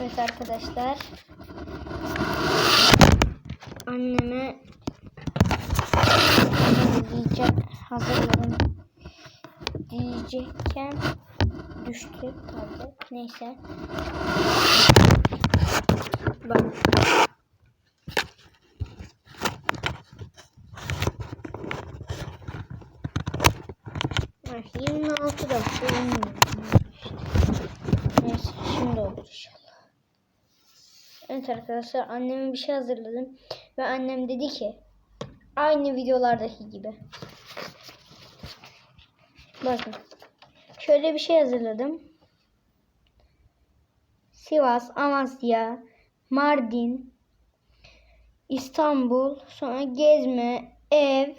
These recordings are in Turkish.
Evet arkadaşlar. Anneme diyecek hazırladım diyecekken düştü tabi. Neyse. Bak. Evet, 26 dakika. Neyse şimdi inşallah. Evet arkadaşlar anneme bir şey hazırladım. Ve annem dedi ki aynı videolardaki gibi. Bakın. Şöyle bir şey hazırladım. Sivas, Amasya, Mardin, İstanbul, sonra gezme, ev,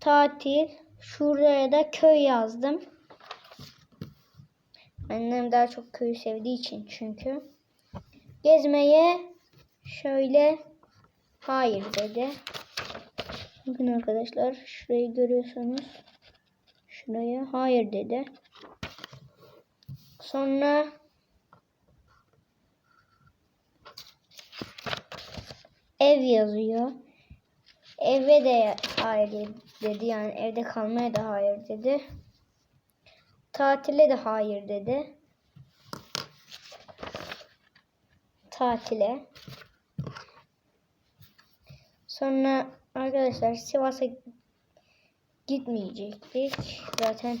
tatil, şuraya da köy yazdım. Annem daha çok köyü sevdiği için çünkü. Gezmeye şöyle hayır dedi. Bakın arkadaşlar şurayı görüyorsanız şuraya hayır dedi. Sonra ev yazıyor. Eve de hayır dedi. Yani evde kalmaya da hayır dedi. Tatile de hayır dedi. Tatile. Sonra arkadaşlar Sivas'a gitmeyecektik. Zaten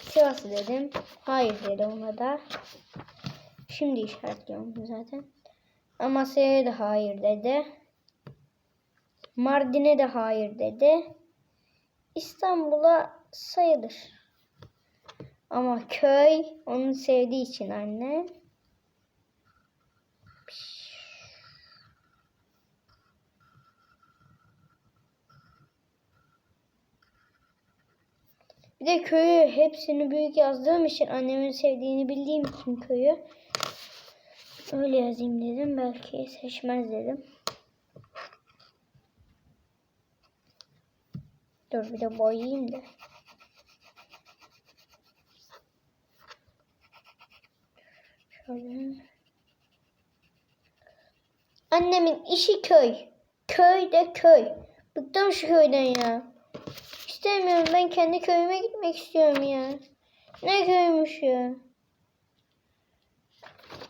Sivas'ı dedim. Hayır dedi ona da. Şimdi işaretliyorum zaten. Amasya'ya da hayır dedi. Mardin'e de hayır dedi. İstanbul'a sayılır. Ama köy onu sevdiği için anne. Bir de köyü hepsini büyük yazdığım için annemin sevdiğini bildiğim için köyü öyle yazayım dedim. Belki seçmez dedim. Dur bir de boyayayım da. Şöyle. Annemin işi köy. Köy de köy. Bıktım şu köyden ya. İstemiyorum ben kendi köyüme gitmek istiyorum ya. Ne köymüş ya.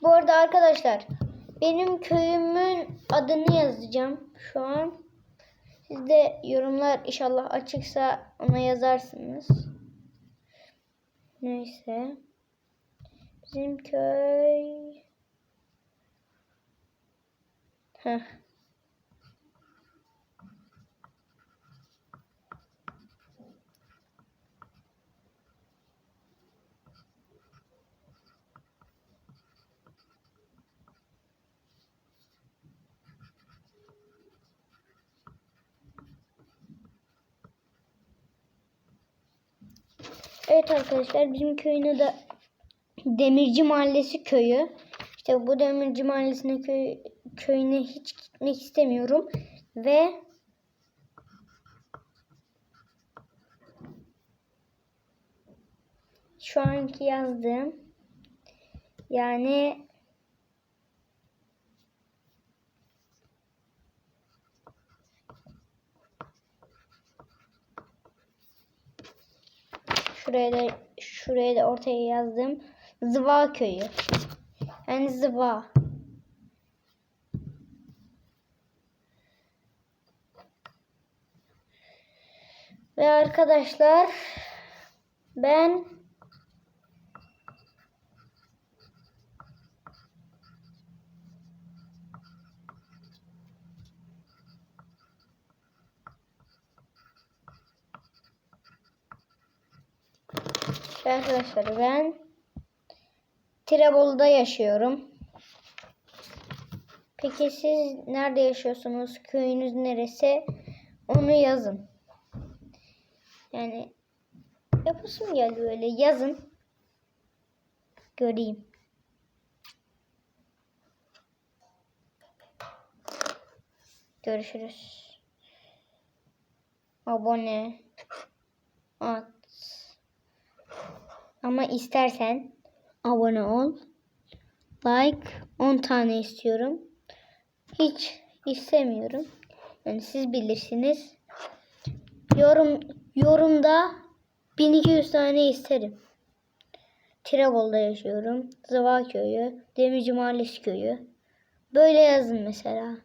Bu arada arkadaşlar benim köyümün adını yazacağım şu an. Siz de yorumlar inşallah açıksa ona yazarsınız. Neyse. Bizim köy. Heh. Evet arkadaşlar bizim köyün adı Demirci Mahallesi köyü. İşte bu Demirci Mahallesi'ne köy, köyüne hiç gitmek istemiyorum. Ve şu anki yazdığım yani Şuraya da şuraya da ortaya yazdım. Zıva köyü. Yani Zıva. Ve arkadaşlar ben Arkadaşlar ben Tirebolu'da yaşıyorum. Peki siz nerede yaşıyorsunuz? Köyünüz neresi? Onu yazın. Yani yapasım geldi böyle yazın. Göreyim. Görüşürüz. Abone. At. Ama istersen abone ol. like 10 tane istiyorum. Hiç istemiyorum. Yani siz bilirsiniz. Yorum yorumda 1200 tane isterim. Tirebol'da yaşıyorum. Zıva köyü, Demirci Mahallesi köyü. Böyle yazın mesela.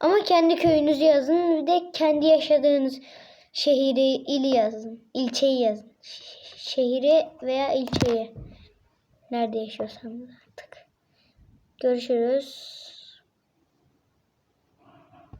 Ama kendi köyünüzü yazın. Bir de kendi yaşadığınız şehri, ili yazın. İlçeyi yazın. Şehri veya ilçeyi. Nerede yaşıyorsanız artık. Görüşürüz.